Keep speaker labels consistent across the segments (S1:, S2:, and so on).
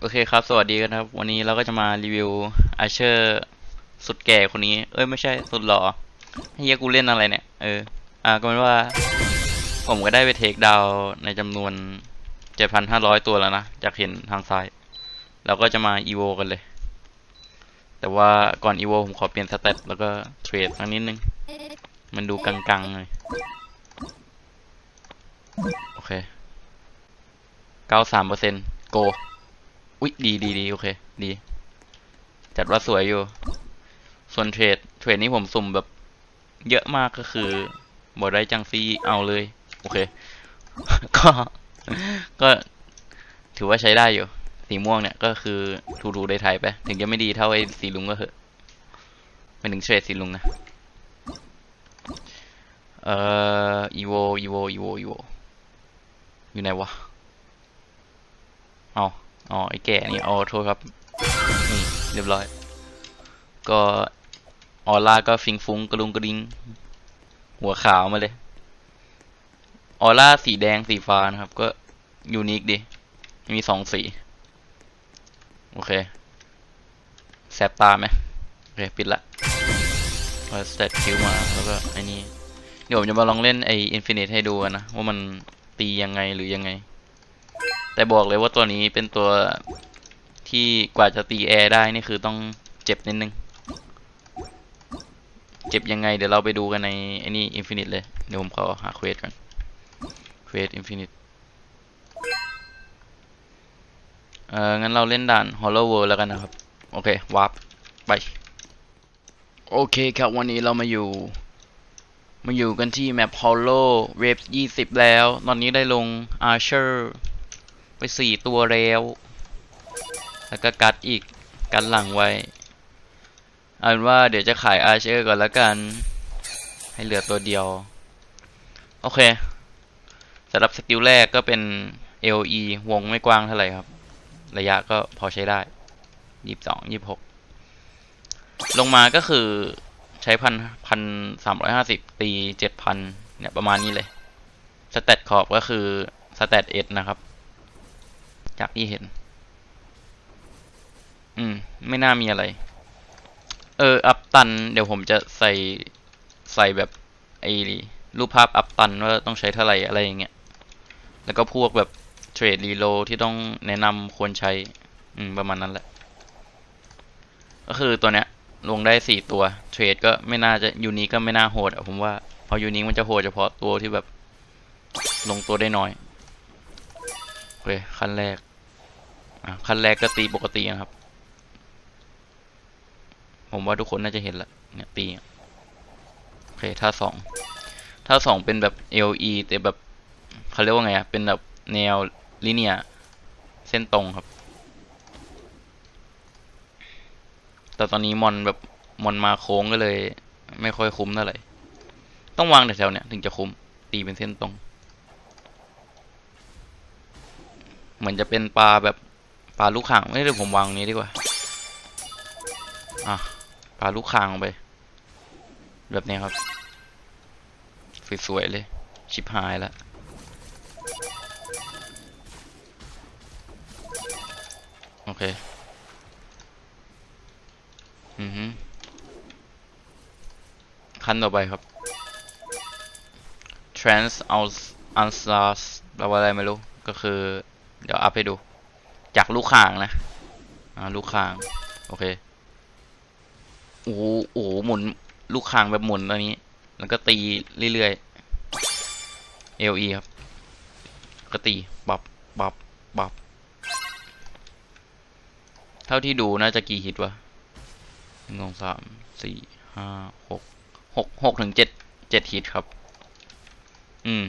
S1: โอเคครับ สวัสดีกันครับ วันนี้เราก็จะมารีวิวอาเชอร์สุดแก่คนนี้ เอ้ยไม่ใช่สุดหล่อให้เยกูเล่นอะไรเนี่ย เออ อ่าก็เป็นว่า ผมก็ได้ไปเทคดาวในจำนวน 7,500 ตัวแล้วนะ จากเห็นทางซ้าย เราก็จะมาอีโวกันเลย แต่ว่าก่อนอีโวผมขอเปลี่ยนสเตตแล้วก็เทรดสักนิดนึง มันดูกังๆเลยโอเค 93%โก อุ๊ยดีดีดีโอเค ดี จัดว่าสวยอยู่ ส่วนเทรดเทรดนี้ผมสุ่มแบบ เยอะมากก็คือบอได้จังซีเอาเลย โอเค ก็ ก็ถือว่าใช้ได้อยู่ สีม่วงเนี่ยก็คือทูทูได้ไทยไป ถึงจะไม่ดีเท่าไอ้สีลุงก็เหอะไม่ถึงเทรดสีลุงนะ เอ่ออีโวอีโวอีโวอีโวอยู่ไหนวะ อ๋อไอ้แก่นี่อ๋อโทษครับ นี่เรียบร้อย ก็ออร่าก็ฟิงฟุงกระลุงกระดิง หัวขาวมาเลย ออร่าสีแดงสีฟ้านะครับ ก็ยูนิคดี มีสองสี โอเค แสบตาไหมโอเค ปิดละเอาสเตตคิวมา แล้วก็ไอ้นี่ เดี๋ยวผมจะมาลองเล่นไอ้อินฟินิตให้ดูกันนะ ว่ามันตียังไงหรือยังไง แต่บอกเลยว่าตัวนี้เป็นตัวที่กว่าจะตีแอร์ได้นี่คือต้องเจ็บนิดนึง เจ็บยังไงเดี๋ยวเราไปดูกันในไอ้นี่อินฟินิตเลย เดี๋ยวผมขอหาเควสก่อนเควสอินฟินิตเอองั้นเราเล่นด่าน Hollow World แล้วกันนะครับ โอเควาร์ปไป โอเคครับวันนี้เรามาอยู่ มาอยู่กันที่แมป Hollow Wave 20 แล้ว ตอนนี้ได้ลง Archer ไปสี่ตัวแล้ว แล้วก็กัดอีกกันหลังไว้เอาเป็นว่าเดี๋ยวจะขายอาเชอร์ก่อนแล้วกัน ให้เหลือตัวเดียว โอเคสำหรับสกิลแรกก็เป็น LE วงไม่กว้างเท่าไหร่ครับ ระยะก็พอใช้ได้ยี่สิบสองยี่สิบหกลงมาก็คือใช้พันพันสามร้อยห้าสิบตีเจ็ดพันเนี่ยประมาณนี้เลย สเตตขอบก็คือสเตตเอ็ดนะครับ จากที่เห็น อืม ไม่น่ามีอะไร เออ อัพตัน เดี๋ยวผมจะใส่ใส่แบบไอ้รูปภาพอัพตันว่าต้องใช้เท่าไหร่อะไรอย่างเงี้ย แล้วก็พวกแบบเทรดรีโลที่ต้องแนะนำควรใช้ อืม ประมาณนั้นแหละ ก็คือตัวเนี้ย ลงได้สี่ตัว เทรดก็ไม่น่าจะยูนิก็ไม่น่าโหดอะผมว่า เพอยูนิมันจะโหดเฉพาะตัวที่แบบลงตัวได้น้อย โอเค ขั้นแรก อะขั้นแรกก็ตีปกตินะครับ ผมว่าทุกคนน่าจะเห็นละเนี่ยตีโอเคท่าสองท่าสองเป็นแบบ LE แต่แบบเขาเรียกว่าไงอะเป็นแบบแนวลิเนียเส้นตรงครับ แต่ตอนนี้มอนแบบมอนมาโค้งก็เลย ไม่ค่อยคุ้มเท่าไหร่ต้องวางแถวๆเนี้ยถึงจะคุ้มตีเป็นเส้นตรง เหมือนจะเป็นปลาแบบ ปลาลูกข่างไม่เดี๋ยวผมวางนี้ดีกว่า อะปลาลูกข่างไป แบบนี้ครับ สวยๆเลย ชิบหายแล้วโอเค อือฮึขั้นต่อไปครับ trans answers แปลว่าอะไรไม่รู้ ก็คือ เดี๋ยวอัพให้ดู จากลูกข่างนะ อ่า ลูกข่าง โอเค โอ้โหโอ้โหหมุนลูกข่างแบบหมุนตอนนี้ แล้วก็ตีเรื่อยๆ LE ครับ ก็ตีบับบับบับเท่าที่ดูน่าจะกี่ฮิตวะหนึ่งสองสามสี่ห้าหกหกหกถึงเจ็ดเจ็ดฮิตครับ อืม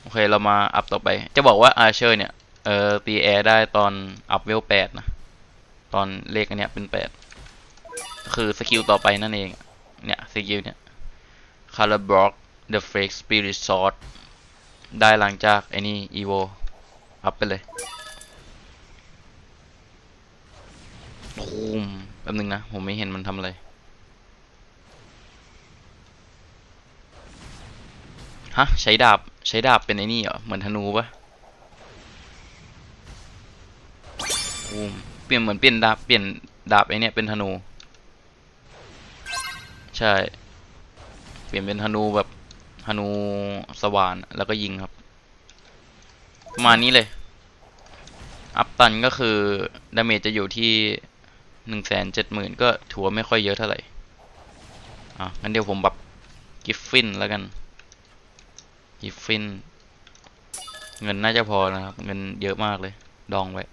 S1: โอเค เรามาอัพต่อไป จะบอกว่าอาเชอร์เนี่ย เออตีแอร์ได้ตอนอัพเวลแปดนะ ตอนเลขอันเนี้ยเป็นแปดคือสกิลต่อไปนั่นเอง เนี่ย สกิลเนี่ย Color Block The Fake Spirit Sword ได้หลังจากไอ้นี่ Evo อัพไปเลยตูมแป๊บนึงนะ ผมไม่เห็นมันทำอะไรฮะ ใช้ดาบ ใช้ดาบเป็นไอ้นี่เหรอ เหมือนธนูปะ ตูมเปลี่ยนเหมือนเปลี่ยนดาบเปลี่ยนดาบไอเนี่ยเป็นธนู ใช่ เปลี่ยนเป็นธนูแบบธนูสว่านแล้วก็ยิงครับประมาณนี้เลย อัพตันก็คือดาเมจจะอยู่ที่หนึ่งแสนเจ็ดหมื่นก็ถือว่าไม่ค่อยเยอะเท่าไหร่อะงั้นเดี๋ยวผมแบบกิฟฟินแล้วกันกิฟฟิน เงินน่าจะพอนะครับ เงินเยอะมากเลย ดองไว้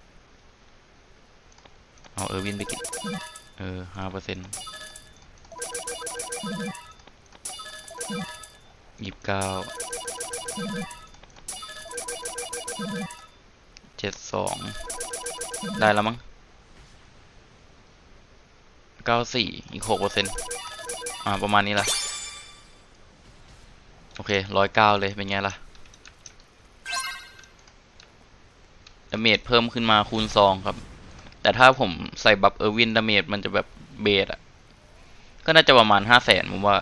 S1: เอาเออร์วินไปกินเออห้าเปอร์เซ็นต์ยี่สิบเก้าเจ็ดสองได้แล้วมั้งเก้าสี่อีกหกเปอร์เซ็นต์อ่า ประมาณนี้ละโอเคร้อยเก้าเลย เป็นไงล่ะดาเมจเพิ่มขึ้นมาคูณสองครับ แต่ถ้าผมใส่บัฟเออร์วินดาเมจมันจะแบบเบสอะก็น่าจะประมาณห้าแสนผมว่า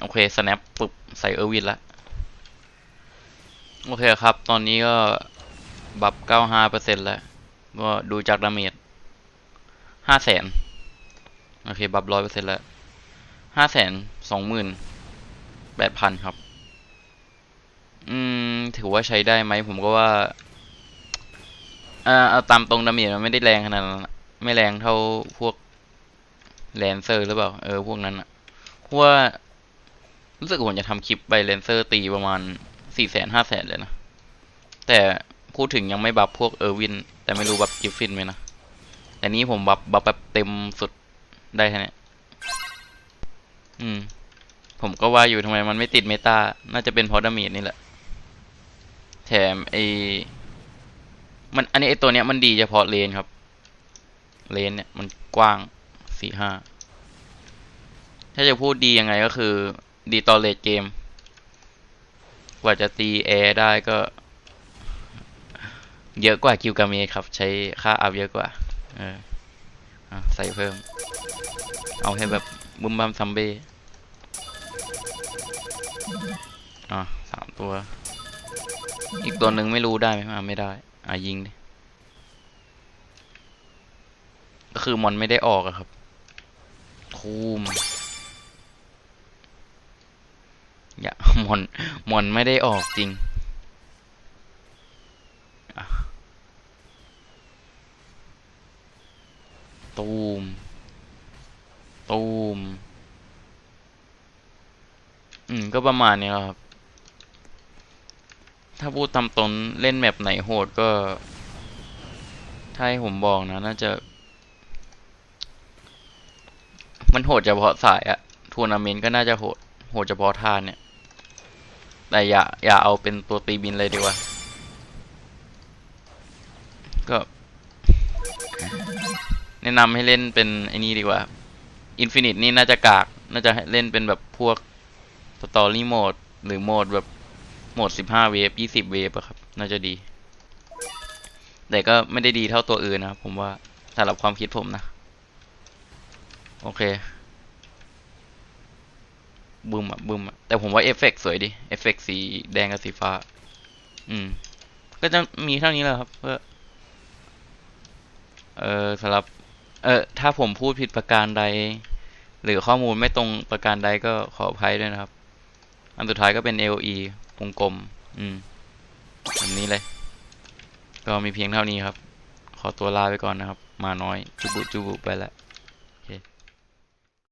S1: โอเค snap ปุ๊บใส่เออร์วินละโอเคครับ ตอนนี้ก็บัฟเก้าห้าเปอร์เซ็นต์แล้ว ก็ดูจากดาเมจห้าแสนโอเค บัฟร้อยเปอร์เซ็นต์แล้วห้าแสนสองหมื่นแปดพันครับ อืม ถือว่าใช้ได้ไหมผมก็ว่า อ่าเอาตามตรงดาเมจมันไม่ได้แรงขนาดนั้นไม่แรงเท่าพวกแลนเซอร์หรือเปล่า เออ พวกนั้นอะเพราะว่า รู้สึกผมจะทำคลิปไปแลนเซอร์ตีประมาณสี่แสนห้าแสนเลยนะ แต่พูดถึงยังไม่บัฟพวกเออร์วิน แต่ไม่รู้บัฟกิฟฟินไหมนะ แต่นี้ผมบัฟบัฟแบบเต็มสุดได้แค่นี้อืม ผมก็ว่าอยู่ทำไมมันไม่ติดเมตา น่าจะเป็นเพราะดาเมจนี่แหละ แถมไอ มันอันนี้ไอตัวเนี้ยมันดีเฉพาะเลนครับ เลนเนี่ยมันกว้างสี่ห้าถ้าจะพูดดียังไงก็คือ ดีต่อเลดเกม กว่าจะตีแอร์ได้ก็ เยอะกว่าคิวกาเมครับ ใช้ค่าอัพเยอะกว่า เออใส่เพิ่ม เอาให้แบบบุมบัมซัมเบ้อะสามตัว อีกตัวหนึ่งไม่รู้ได้ไหมไม่ได้ อะยิง ก็คือมอนไม่ได้ออกอะครับทูมอย่ามอนมอนไม่ได้ออกจริงตูม ตูม อืม ก็ประมาณนี้ครับ ถ้าพูดตามตนเล่นแมปไหนโหดก็ถ้าให้ผมบอกนะ น่าจะ มันโหดเฉพาะสายอะทัวร์นาเมนต์ก็น่าจะโหดโหดเฉพาะท่านเนี่ย แต่อย่า อย่าเอาเป็นตัวตีบินเลยดีกว่า ก็ แนะนำให้เล่นเป็นไอ้นี่ดีกว่าอินฟินิตนี่น่าจะกาก น่าจะเล่นเป็นแบบพวกสตอรี่โหมด หรือโหมดแบบ โหมดสิบห้าเวฟยี่สิบเวฟอะครับ น่าจะดี แต่ก็ไม่ได้ดีเท่าตัวอื่นนะครับผมว่าสำหรับความคิดผมนะ โอเคบึมอะบึมอะแต่ผมว่าเอฟเฟกต์สวยดิ เอฟเฟกต์สีแดงกับสีฟ้า อืม ก็จะมีเท่านี้แหละครับ เพื่อ เออสำหรับ เออถ้าผมพูดผิดประการใด หรือข้อมูลไม่ตรงประการใดก็ขออภัยด้วยนะครับ อันสุดท้ายก็เป็น LE วงกลม อืมแบบนี้เลย ก็มีเพียงเท่านี้ครับ ขอตัวลาไปก่อนนะครับ มาน้อย จุบุจุบุไปแล้ว